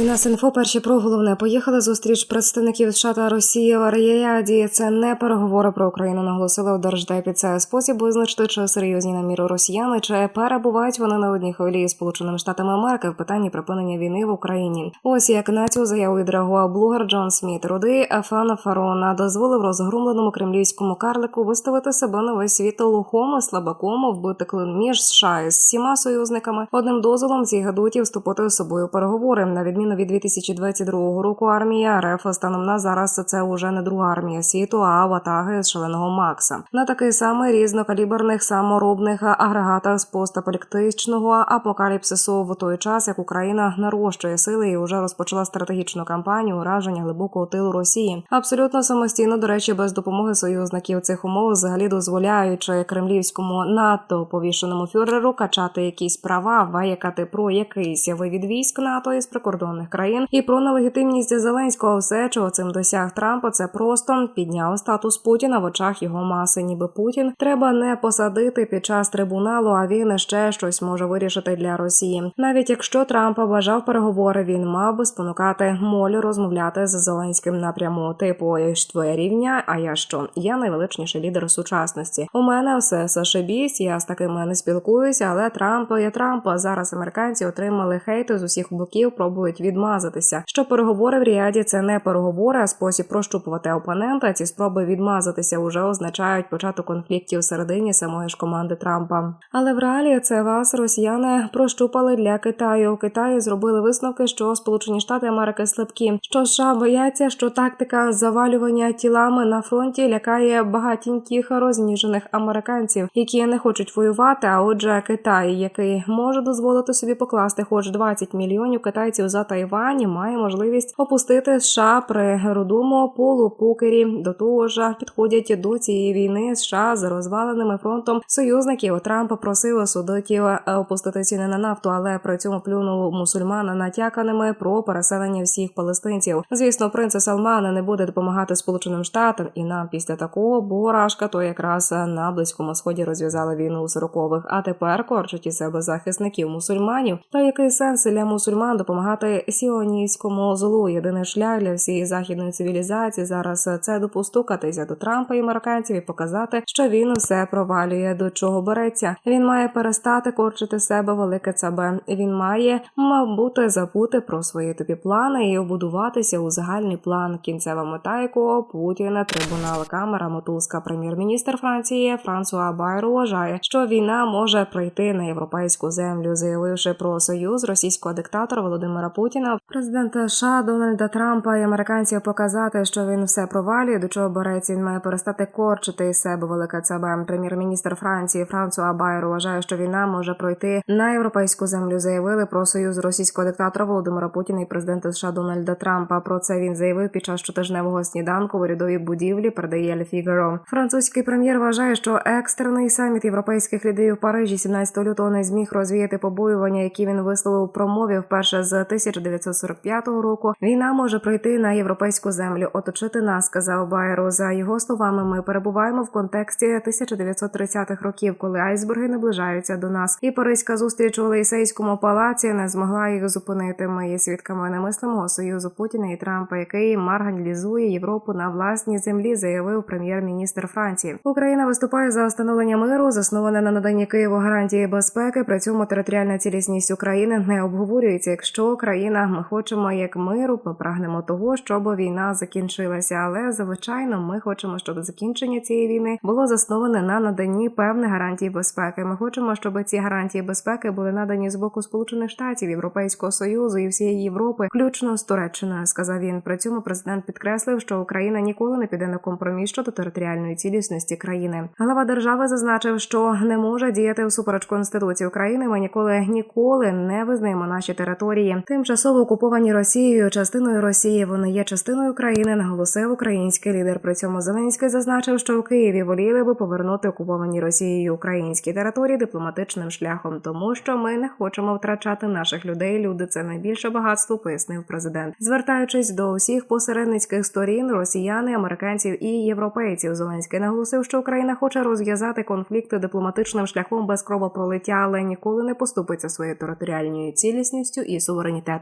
Інфо перші про головне поїхали зустріч представників США та Росії в Ріаді. Це не переговори про Україну. Наголосили у держдепі. Це спосіб визначити, чи серйозні наміри росіяни, чи перебувають вони на одній хвилі з Сполученими Штатами Америки в питанні припинення війни в Україні. Ось як на цю заяву відреагував блогер Джон Сміт. Рудий Ефана Фарона дозволив розгромленому кремлівському карлику виставити себе на весь світ лухом і слабаком, вбити клин між США і всіма союзниками. Одним дозволом ці гадуті вступити з собою переговори на відміну від 2022 року. Армія РФ станом на зараз це уже не друга армія світу, а ватаги з шаленого Макса на такий самий різнокаліберних саморобних агрегатах з постапаліктичного апокаліпсису в той час, як Україна нарощує сили і вже розпочала стратегічну кампанію ураження глибокого тилу Росії. Абсолютно самостійно, до речі, без допомоги союзників цих умов взагалі дозволяючи кремлівському НАТО повішеному фюреру качати якісь права, ваякати про якийсь вивід військ НАТО із прикордонних країн і про нелегітимність Зеленського. Все, чого цим досяг Трампа, це просто підняв статус Путіна в очах його маси. Ніби Путін треба не посадити під час трибуналу, а він ще щось може вирішити для Росії. Навіть якщо Трампа бажав переговори, він мав би спонукати молі розмовляти з Зеленським напряму. Типу «Єш твоє рівня. А я що? Я найвеличніший лідер сучасності. У мене все зашибісь, я з такими не спілкуюся, але Трамп є Трамп. А Зараз американці отримали хейту з усіх боків, пробують відмазатися. Що переговори в Ріаді це не переговори, а спосіб прощупувати опонента. Ці спроби відмазатися вже означають початок конфліктів всередині самої ж команди Трампа. Але в реалії це вас росіяни прощупали для Китаю. В Китаї зробили висновки, що Сполучені Штати Америки слабкі. Що США бояться, що тактика завалювання тілами на фронті лякає багатеньких розніжених американців, які не хочуть воювати. А отже, Китай, який може дозволити собі покласти хоч 20 мільйонів китайців за Тайвань, має можливість опустити США при рудому полупокері. До того ж, підходять до цієї війни США з розваленими фронтом союзників. Трамп просив судитів опустити ціни на нафту, але при цьому плюнув мусульмана натяканими про переселення всіх палестинців. Звісно, принц Салман не буде допомагати Сполученим Штатам і нам після такого, бо Рашка то якраз на близькому сході розв'язала війну у 40-х, а тепер корчить із себе захисників мусульманів. Та який сенс для мусульман допомагати сіоністському злу? Єдиний шлях для всієї західної цивілізації зараз це допустукатися до Трампа і американців і показати, що він все провалює, до чого береться. Він має перестати корчити себе велике ЦБ. Він має, мабути, забути про свої тобі плани і обудуватися у загальний план. Кінцева мета якого Путіна, трибунал Камера Мотузка, прем'єр-міністр Франції Франсуа Байру вважає, що війна може прийти на європейську землю, заявивши про союз російського диктатора Володимира Путіна, президента США Дональда Трампа і американців показати, що він все провалює, до чого береться. Він має перестати корчити із себе велике ЦБ. Прем'єр-міністр Франції Франсуа Байру вважає, що війна може пройти на європейську землю. Заявили про союз російського диктатора Володимира Путіна і президента США Дональда Трампа. Про це він заявив під час щотижневого сніданку в урядовій будівлі. Передає Ель. Французький прем'єр вважає, що екстрений саміт європейських лідерів в Парижі 17 лютого не зміг розвіяти побоювання, які він висловив у промові вперше з 1945 року. Війна може прийти на європейську землю. Оточити нас, сказав Байеру. За його словами, ми перебуваємо в контексті 1930-х років, коли айсберги наближаються до нас. І Паризька зустріч у Лейсейському палаці не змогла їх зупинити. Ми є свідками немислимого союзу Путіна і Трампа, який марганізує Європу на власній землі, заявив прем'єр-міністр Франції. Україна виступає за встановлення миру, засноване на наданні Києву гарантії безпеки. При цьому територіальна цілісність України не обговорюється. Якщо країна ми хочемо як миру, ми прагнемо того, щоб війна закінчилася. Але звичайно, ми хочемо, щоб закінчення цієї війни було засноване на наданні певних гарантій безпеки. Ми хочемо, щоб ці гарантії безпеки були надані з боку Сполучених Штатів, Європейського союзу і всієї Європи, включно з Туреччиною. Сказав він. При цьому президент підкреслив, що Україна ніколи не піде на компроміс щодо територіальної цілісності країни. Глава держави зазначив, що не може діяти всупереч конституції України. Ми ніколи ніколи не визнаємо наші території. Тимчасово окуповані Росією частиною Росії. Вони є частиною України. Наголосив український лідер. При цьому Зеленський зазначив, що у Києві воліли би повернути окуповані Росією українські території дипломатичним шляхом, тому що ми не хочемо втрачати наших людей. Люди це найбільше багатство, пояснив президент, звертаючись до усіх посередницьких сторін, росіяни, американців і європейців. Зеленський наголосив, що Україна хоче розв'язати конфлікти дипломатичним шляхом без кровопролиття, але ніколи не поступиться своєю територіальною цілісністю і суверенітетом.